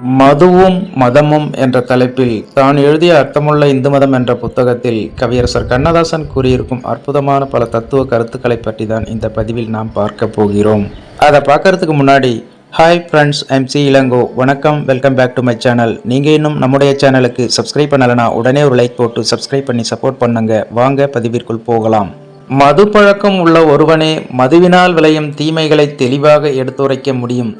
மதுவும் மதமும் என்ற தலைப்பில் தான் எழுதிய அர்த்தமுள்ள இந்து மதம் என்ற புத்தகத்தில் கவியரசர் கண்ணதாசன் கூறியிருக்கும் அற்புதமான பல தத்துவ கருத்துக்களை பற்றி தான் இந்த பதிவில் நாம் பார்க்க போகிறோம். அதை பார்க்கறதுக்கு முன்னாடி hi friends I'm C Elango. வணக்கம் welcome back to my channel நீங்கள் இன்னும் நம்முடைய சேனலுக்கு சப்ஸ்கிரைப் பண்ணலைன்னா உடனே ஒரு லைக் போட்டு சப்ஸ்கிரைப் பண்ணி சப்போர்ட் பண்ணுங்க. வாங்க பதிவிற்குள் போகலாம். மது பழக்கம் உள்ள ஒருவனே மதுவினால் விளையும் தீமைகளை தெளிவாக எடுத்துரைக்க முடியும்.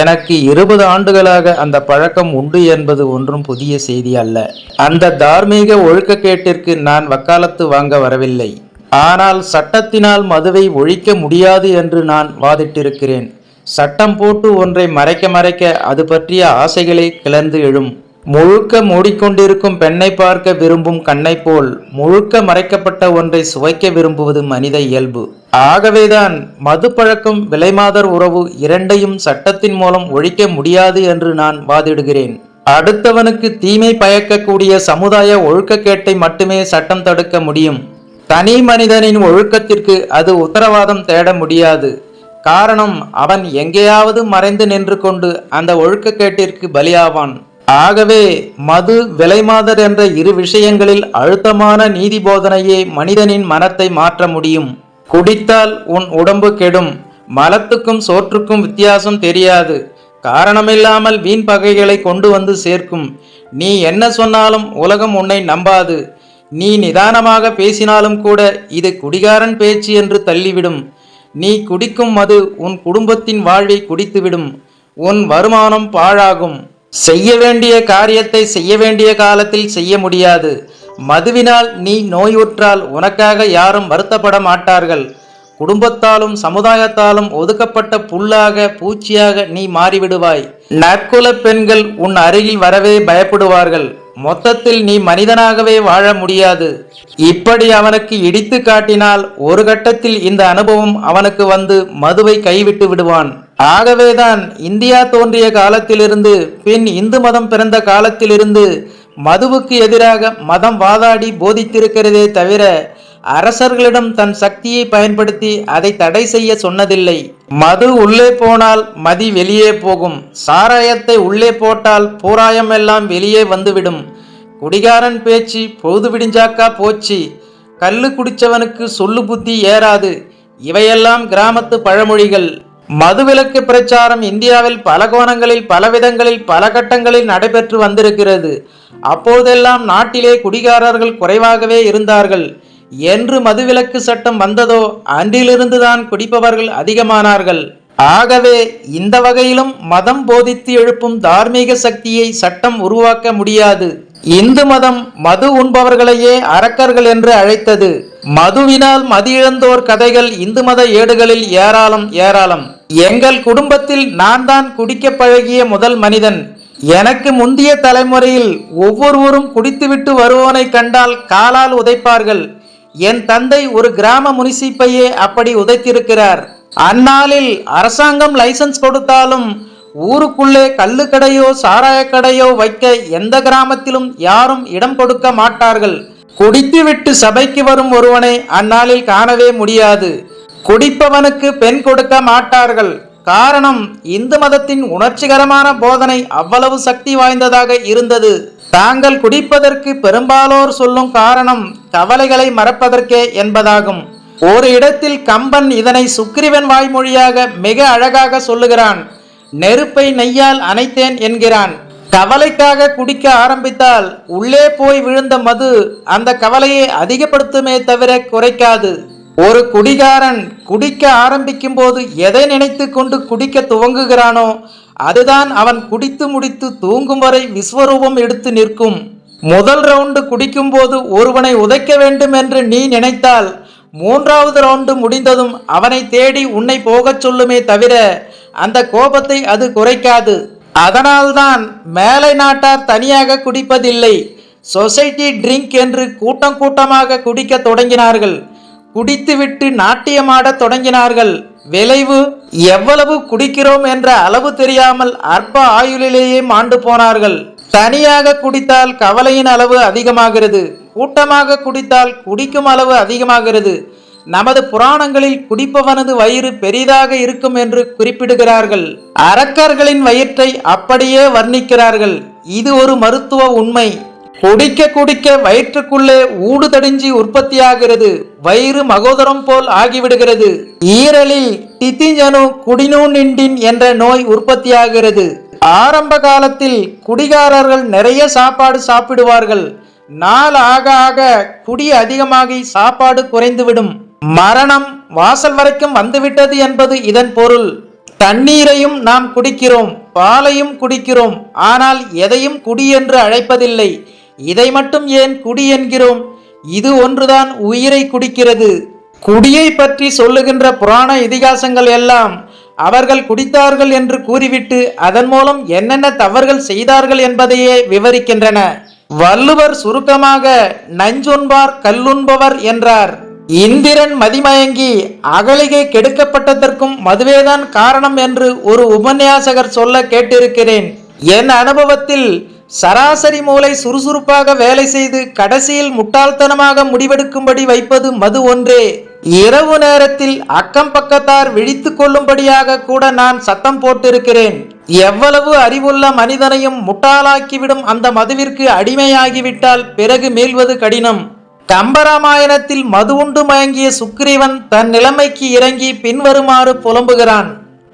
எனக்கு இருபது ஆண்டுகளாக அந்த பழக்கம் உண்டு என்பது ஒன்றும் புதிய செய்தி அல்ல. அந்த தார்மீக ஒழுக்கக்கேட்டிற்கு நான் வக்காலத்து வாங்க வரவில்லை. ஆனால் சட்டத்தினால் மதுவை ஒழிக்க முடியாது என்று நான் வாதிட்டிருக்கிறேன். சட்டம் போட்டு ஒன்றை மறைக்க மறைக்க அது பற்றிய ஆசைகளே கிளர்ந்து எழும். முழுக்க மூடிக்கொண்டிருக்கும் பெண்ணை பார்க்க விரும்பும் கண்ணை போல் முழுக்க மறைக்கப்பட்ட ஒன்றை சுவைக்க விரும்புவது மனித இயல்பு. ஆகவேதான் மது பழக்கம் விலைமாதர் உறவு இரண்டையும் சட்டத்தின் மூலம் ஒழிக்க முடியாது என்று நான் வாதிடுகிறேன். அடுத்தவனுக்கு தீமை பயக்கக்கூடிய சமுதாய ஒழுக்கக்கேட்டை மட்டுமே சட்டம் தடுக்க முடியும். தனி மனிதனின் ஒழுக்கத்திற்கு அது உத்தரவாதம் தேட முடியாது. காரணம் அவன் எங்கேயாவது மறைந்து நின்று கொண்டு அந்த ஒழுக்கக்கேட்டிற்கு பலியாவான். ஆகவே மது விலைமாதர் என்ற இரு விஷயங்களில் அழுத்தமான நீதி போதனையே மனிதனின் மனத்தை மாற்ற முடியும். குடித்தால் உன் உடம்பு கெடும். மலத்துக்கும் சோற்றுக்கும் வித்தியாசம் தெரியாது. காரணமில்லாமல் வீண் பகைகளை கொண்டு வந்து சேர்க்கும். நீ என்ன சொன்னாலும் உலகம் உன்னை நம்பாது. நீ நிதானமாக பேசினாலும் கூட இது குடிகாரன் பேச்சு என்று தள்ளிவிடும். நீ குடிக்கும் மது உன் குடும்பத்தின் வாழ்வை குடித்துவிடும். உன் வருமானம் பாழாகும். செய்ய வேண்டிய காரியத்தை செய்ய வேண்டிய காலத்தில் செய்ய முடியாது. மதுவினால் நீ நோயுற்றால் உனக்காக யாரும் வருத்தப்பட மாட்டார்கள். குடும்பத்தாலும் சமுதாயத்தாலும் ஒதுக்கப்பட்ட புல்லாக பூச்சியாக நீ மாறிவிடுவாய். நற்குல பெண்கள் உன் அருகில் வரவே பயப்படுவார்கள். மொத்தத்தில் நீ மனிதனாகவே வாழ முடியாது. இப்படி அவனுக்கு இடித்து காட்டினால் ஒரு கட்டத்தில் இந்த அனுபவம் அவனுக்கு வந்து மதுவை கைவிட்டு விடுவான். ஆகவேதான் இந்தியா தோன்றிய காலத்திலிருந்து பின் இந்து மதம் பிறந்த காலத்திலிருந்து மதுவுக்கு எதிராக மதம் வாதாடி போதித்திருக்கிறதே தவிர அரசர்களிடம் தன் சக்தியை பயன்படுத்தி அதை தடை செய்ய சொன்னதில்லை. மது உள்ளே போனால் மதி வெளியே போகும். சாராயத்தை உள்ளே போட்டால் பூராயம் எல்லாம் வெளியே வந்துவிடும். குடிகாரன் பேச்சு பொழுது விடிஞ்சாக்கா போச்சு. கல்லு குடிச்சவனுக்கு சொல்லு புத்தி ஏறாது. இவையெல்லாம் கிராமத்து பழமொழிகள். மதுவிலக்கு பிரச்சாரம் இந்தியாவில் பல கோணங்களில் பல விதங்களில் பல கட்டங்களில் நடைபெற்று வந்திருக்கிறது. அப்போதெல்லாம் நாட்டிலே குடிகாரர்கள் குறைவாகவே இருந்தார்கள். என்று மதுவிலக்கு சட்டம் வந்ததோ அன்றிலிருந்துதான் குடிப்பவர்கள் அதிகமானார்கள். ஆகவே இந்த வகையிலும் மதம் போதித்து எழுப்பும் தார்மீக சக்தியை சட்டம் உருவாக்க முடியாது. இந்து மதம் மது உண்பவர்களையே அரக்கர்கள் என்று அழைத்தது. மதுவினால் மதியிழந்தோர் கதைகள் இந்து மத ஏடுகளில் ஏராளம் ஏராளம். எங்கள் குடும்பத்தில் நான் தான் குடிக்க பழகிய முதல் மனிதன். எனக்கு முந்தைய தலைமுறையில் ஒவ்வொருவரும் குடித்துவிட்டு வருவோனை கண்டால் காலால் உதைப்பார்கள். என் தந்தை ஒரு கிராம முனிசிப்பையே அப்படி உதைத்திருக்கிறார். அந்நாளில் அரசாங்கம் லைசன்ஸ் கொடுத்தாலும் ஊருக்குள்ளே கள்ளுக்கடையோ சாராயக்கடையோ வைக்க எந்த கிராமத்திலும் யாரும் இடம் கொடுக்க மாட்டார்கள். குடித்துவிட்டு சபைக்கு வரும் ஒருவனை அந்நாளில் காணவே முடியாது. குடிப்பவனுக்கு பெண் கொடுக்க மாட்டார்கள். காரணம் இந்து மதத்தின் உணர்ச்சிகரமான போதனை அவ்வளவு சக்தி வாய்ந்ததாக இருந்தது. தாங்கள் குடிப்பதற்கு பெரும்பாலோர் சொல்லும் காரணம் கவலைகளை மறப்பதற்கே என்பதாகும். ஒரு இடத்தில் கம்பன் இதனை சுக்கிரிவன் வாய்மொழியாக மிக அழகாக சொல்லுகிறான். நெருப்பை நெய்யால் அணைத்தேன் என்கிறான். கவலைக்காக குடிக்க ஆரம்பித்தால் உள்ளே போய் விழுந்த மது அந்த கவலையை அதிகப்படுத்துமே தவிர குறைக்காது. ஒரு குடிகாரன் குடிக்க ஆரம்பிக்கும் போது எதை நினைத்து கொண்டு குடிக்க துவங்குகிறானோ அதுதான் அவன் குடித்து முடித்து தூங்கும் வரை விஸ்வரூபம் எடுத்து நிற்கும். முதல் ரவுண்டு குடிக்கும் போது ஒருவனை உதைக்க வேண்டும் என்று நீ நினைத்தால் மூன்றாவது ரவுண்டு முடிந்ததும் அவனை தேடி உன்னை போகச் சொல்லுமே தவிர அந்த கோபத்தை அது குறைக்காது. அதனால்தான் மேலை நாட்டார் தனியாக குடிப்பதில்லை. சொசைட்டி ட்ரிங்க் என்று கூட்டம் கூட்டமாக குடிக்க தொடங்கினார்கள். குடித்துவிட்டு நாட்டியமாடத் தொடங்கினார்கள். விளைவு எவ்வளவு குடிக்கிறோம் என்ற அளவு தெரியாமல் அற்ப ஆயுளிலேயே மாண்டு போனார்கள். தனியாக குடித்தால் கவலையின் அளவு அதிகமாகிறது. கூட்டமாக குடித்தால் குடிக்கும் அளவு அதிகமாகிறது. நமது புராணங்களில் குடிப்பவனது வயிறு பெரிதாக இருக்கும் என்று குறிப்பிடுகிறார்கள். அரக்கர்களின் வயிற்றை அப்படியே வர்ணிக்கிறார்கள். இது ஒரு மருத்துவ உண்மை. குடிக்க குடிக்க வயிற்றுக்குள்ளே ஊடுதடிஞ்சி உற்பத்தியாகிறது. வயிறு மகோதரம் போல் ஆகிவிடுகிறது. ஈரலில் டித்திஜனு குடிநூனிண்டின் என்ற நோய் உற்பத்தியாகிறது. ஆரம்ப காலத்தில் குடிகாரர்கள் நிறைய சாப்பாடு சாப்பிடுவார்கள். நாள் ஆக ஆக குடி அதிகமாகி சாப்பாடு குறைந்துவிடும். மரணம் வாசல் வரைக்கும் வந்துவிட்டது என்பது இதன் பொருள். தண்ணீரையும் நாம் குடிக்கிறோம் பாலையும் குடிக்கிறோம் ஆனால் எதையும் குடி என்று அழைப்பதில்லை. இதை மட்டும் ஏன் குடி என்கிறோம்? இது ஒன்றுதான் உயிரை குடிக்கிறது. குடியை பற்றி சொல்லுகின்ற புராண இதிகாசங்கள் எல்லாம் அவர்கள் குடித்தார்கள் என்று கூறிவிட்டு அதன் மூலம் என்னென்ன தவறுகள் செய்தார்கள் என்பதையே விவரிக்கின்றன. வள்ளுவர் சுருக்கமாக நஞ்சுண்பார் கல்லுண்பவர் என்றார். இந்திரன் மதிமயங்கி அகலிகை கெடுக்கப்பட்டதற்கும் மதுவேதான் காரணம் என்று ஒரு உபன்யாசகர் சொல்ல கேட்டிருக்கிறேன். என் அனுபவத்தில் சராசரி மூளை சுறுசுறுப்பாக வேலை செய்து கடைசியில் முட்டாள்தனமாக முடிவெடுக்கும்படி வைப்பது மது ஒன்றே. இரவு நேரத்தில் அக்கம் பக்கத்தார் விழித்து கொள்ளும்படியாக கூட நான் சத்தம் போட்டிருக்கிறேன். எவ்வளவு அறிவுள்ள மனிதனையும் முட்டாளாக்கிவிடும் அந்த மதுவிற்கு அடிமையாகிவிட்டால் பிறகு மீள்வது கடினம். கம்பராமாயணத்தில் மது உண்டு மயங்கிய சுக்ரீவன் தன் நிலைமைக்கு இறங்கி பின்வருமாறு புலம்புகிறான்.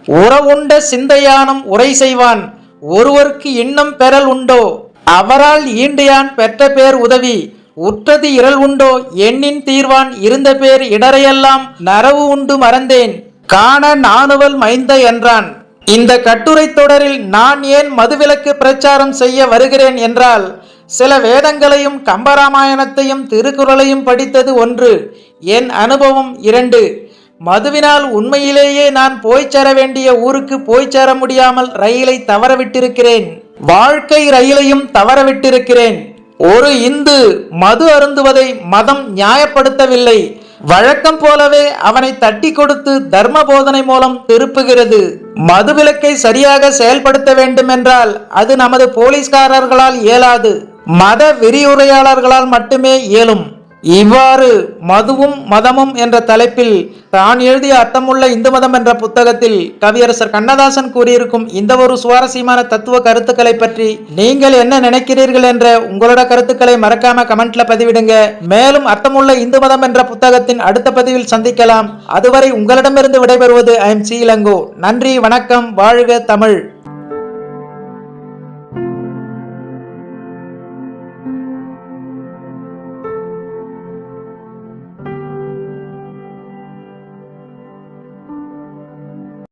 உறவுண்ட சிந்தையானும் உரை செய்வான். ஒருவருக்கு இன்னும் பெறல் உண்டோ? அவரால் ஈண்டு யான் பெற்ற பேர் உதவி. உற்றது இரல் உண்டோ? எண்ணின் தீர்வான் இருந்த பேர் இடரையெல்லாம் நரவு உண்டு மறந்தேன். காண நானுவல் மைந்த என்றான். இந்த கட்டுரை தொடரில் நான் ஏன் மதுவிலக்கு பிரச்சாரம் செய்ய வருகிறேன் என்றால் சில வேதங்களையும் கம்பராமாயணத்தையும் திருக்குறளையும் படித்தது ஒன்று. என் அனுபவம் இரண்டு. மதுவினால் உண்மையிலேயே நான் போய் சேர வேண்டிய ஊருக்கு போய் சேர முடியாமல் ரயிலை தவறவிட்டிருக்கிறேன். வாழ்க்கை ரயிலையும் தவறவிட்டிருக்கிறேன். ஒரு இந்து மது அருந்துவதை மதம் நியாயப்படுத்தவில்லை. வழக்கம் போலவே அவனை தட்டி கொடுத்து தர்ம போதனை மூலம் திருப்புகிறது. மதுவிலக்கை சரியாக செயல்படுத்த வேண்டுமென்றால் அது நமது போலீஸ்காரர்களால் இயலாது. மத விரிவுரையாளர்களால் மட்டுமே இயலும். இவ்வாறு மதுவும் மதமும் என்ற தலைப்பில் தான் எழுதிய அர்த்தமுள்ள இந்து மதம் என்ற புத்தகத்தில் கவியரசர் கண்ணதாசன் கூறியிருக்கும் இந்த ஒரு சுவாரஸ்யமான தத்துவ கருத்துக்களை பற்றி நீங்கள் என்ன நினைக்கிறீர்கள் என்ற உங்களோட கருத்துக்களை மறக்காம கமெண்ட்ல பதிவிடுங்க. மேலும் அர்த்தமுள்ள இந்து மதம் என்ற புத்தகத்தின் அடுத்த பதிவில் சந்திக்கலாம். அதுவரை உங்களிடமிருந்து விடைபெறுவது ஐ எம் சி இளங்கோ. நன்றி வணக்கம் வாழ்க தமிழ்.